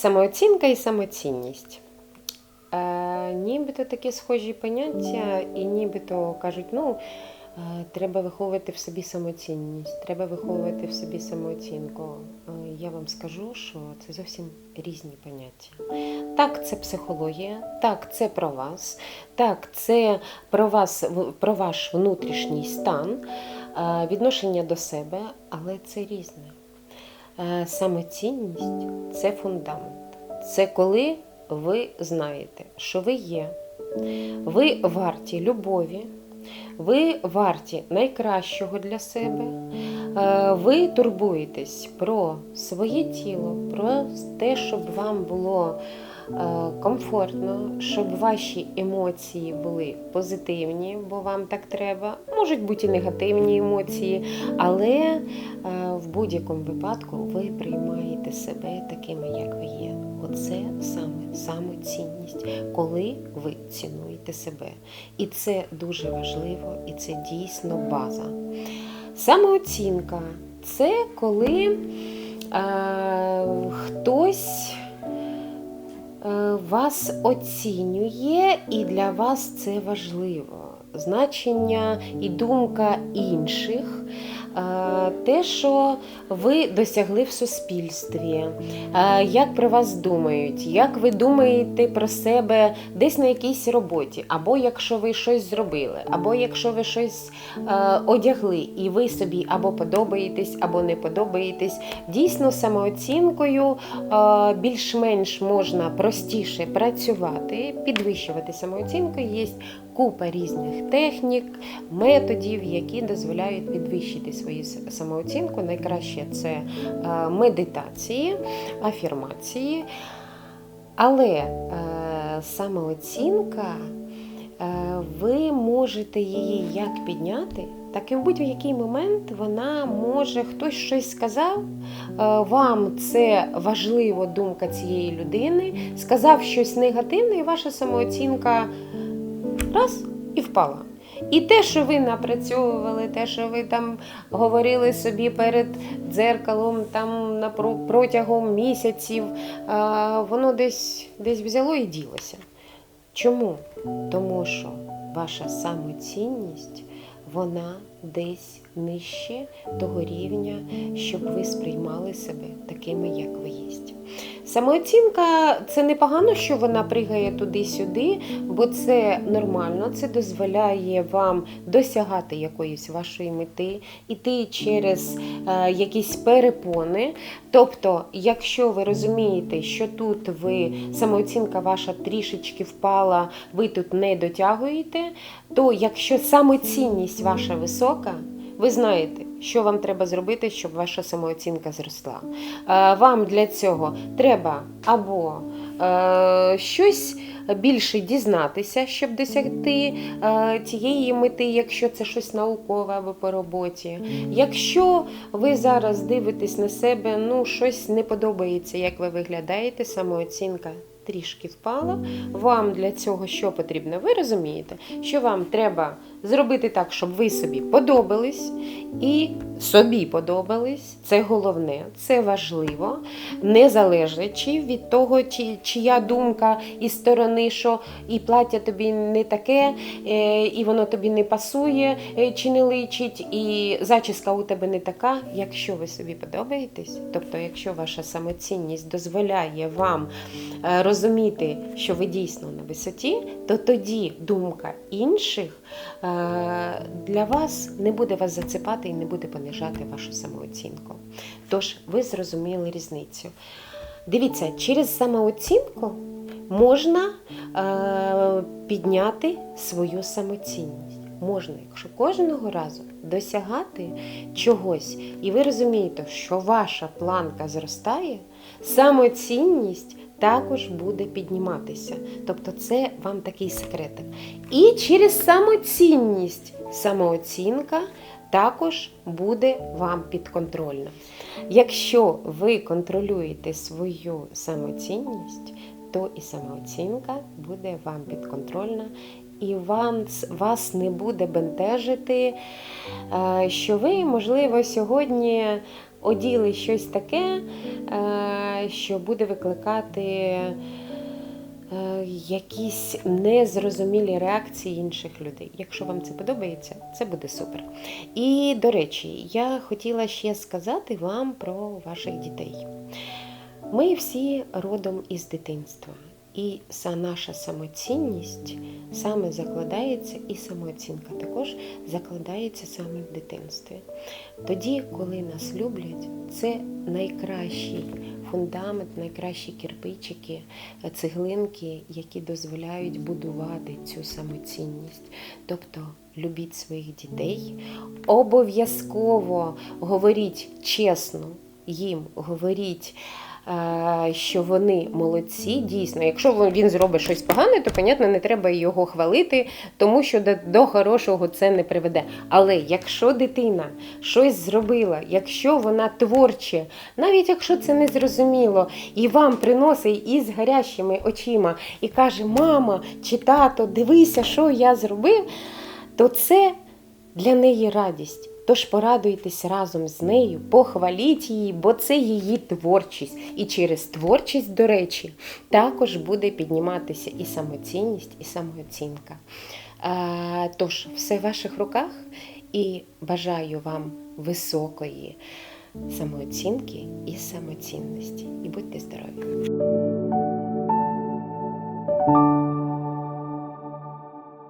Самооцінка і самоцінність. Е, нібито такі схожі поняття, і нібито кажуть, ну, е, треба виховувати в собі самоцінність, треба виховувати в собі самооцінку. Е, я вам скажу, що це зовсім різні поняття. Так, це психологія, так, це про вас, так, це про вас, про ваш внутрішній стан, е, відношення до себе, але це різне. Самоцінність це фундамент. Це коли ви знаєте, що ви є, ви варті любові, ви варті найкращого для себе. Е, Ви турбуєтесь про своє тіло, про те, щоб вам було е, комфортно, щоб ваші емоції були позитивні, бо вам так треба. Можуть бути і негативні емоції, але е, в будь-якому випадку ви приймаєте себе такими, як ви є. Оце саме самоцінність, коли ви цінуєте себе. І це дуже важливо, і це дійсно база. Самооцінка це коли е, хтось е, вас оцінює, і для вас це важливо. Значення і думка інших, те, що ви досягли в суспільстві, як про вас думають, як ви думаєте про себе десь на якійсь роботі, або якщо ви щось зробили, або якщо ви щось одягли, і ви собі або подобаєтесь, або не подобаєтесь. Дійсно, самооцінкою більш-менш можна простіше працювати, підвищувати самооцінку. Є купа різних технік, методів, які дозволяють підвищити свою самооцінку. Найкраще це е, медитації, афірмації. Але е, самооцінка, е, ви можете її як підняти, так і в будь-який момент вона може хтось щось сказав. Вам це важлива думка цієї людини, сказав щось негативне, і ваша самооцінка раз і впала. І те, що ви напрацьовували, те, що ви там говорили собі перед дзеркалом там протягом місяців, воно десь, десь взяло і ділося. Чому? Тому що ваша самоцінність, вона десь нижче того рівня, щоб ви сприймали себе такими, як ви є. Самооцінка це не погано, що вона пригає туди-сюди, бо це нормально, це дозволяє вам досягати якоїсь вашої мети, іти через е, якісь перепони. Тобто, якщо ви розумієте, що тут ви самооцінка ваша трішечки впала, ви тут не дотягуєте, то якщо самоцінність ваша висока, ви знаєте, що вам треба зробити, щоб ваша самооцінка зросла. Е, Вам для цього треба або е, щось більше дізнатися, щоб досягти е, тієї мети, якщо це щось наукове або по роботі. Якщо ви зараз дивитесь на себе, ну щось не подобається, як ви виглядаєте, самооцінка. Трішки впала. Вам для цього що потрібно? Ви розумієте, що вам треба зробити так, щоб ви собі подобались і собі подобались. Це головне, це важливо, не залежачи від того, чи, чия думка із сторони, що і плаття тобі не таке, е, і воно тобі не пасує, е, чи не личить, і зачіска у тебе не така. Якщо ви собі подобаєтесь, тобто, якщо ваша самоцінність дозволяє вам е, розуміти, що ви дійсно на висоті, то тоді думка інших для вас не буде вас зацепати і не буде понижати вашу самооцінку. Тож ви зрозуміли різницю. Дивіться, через самооцінку можна е, підняти свою самоцінність. Можна, якщо кожного разу досягати чогось, і ви розумієте, що ваша планка зростає, самоцінність також буде підніматися. Тобто це вам такий секретик. І через самоцінність, самооцінка також буде вам підконтрольна. Якщо ви контролюєте свою самоцінність, то і самооцінка буде вам підконтрольна, і вам, вас не буде бентежити, е, що ви, можливо, сьогодні оділи щось таке, е, що буде викликати е, якісь незрозумілі реакції інших людей. Якщо вам це подобається, це буде супер. І до речі, я хотіла ще сказати вам про ваших дітей. Ми всі родом із дитинства. І са- наша самоцінність саме закладається, і самооцінка також закладається саме в дитинстві. Тоді, коли нас люблять, це найкращий фундамент, найкращі кирпичики, е, цеглинки, які дозволяють будувати цю самоцінність. Тобто любіть своїх дітей, обов'язково говоріть чесно їм, говоріть. Е, Що вони молодці, дійсно. Якщо він- зробить щось погане, то, понятно, не треба його хвалити, тому що до хорошого це не приведе. Але якщо дитина щось зробила, якщо вона творче, навіть якщо це не зрозуміло, і вам приносить із гарячими очима і каже: Мама чи тато, дивися, що я зробив, то це для неї радість. Тож порадуйтесь разом з нею, похваліть її, бо це її творчість. І через творчість, до речі, також буде підніматися і самоцінність, і самооцінка. Тож, все в ваших руках і бажаю вам високої самооцінки і самоцінності. І будьте здорові!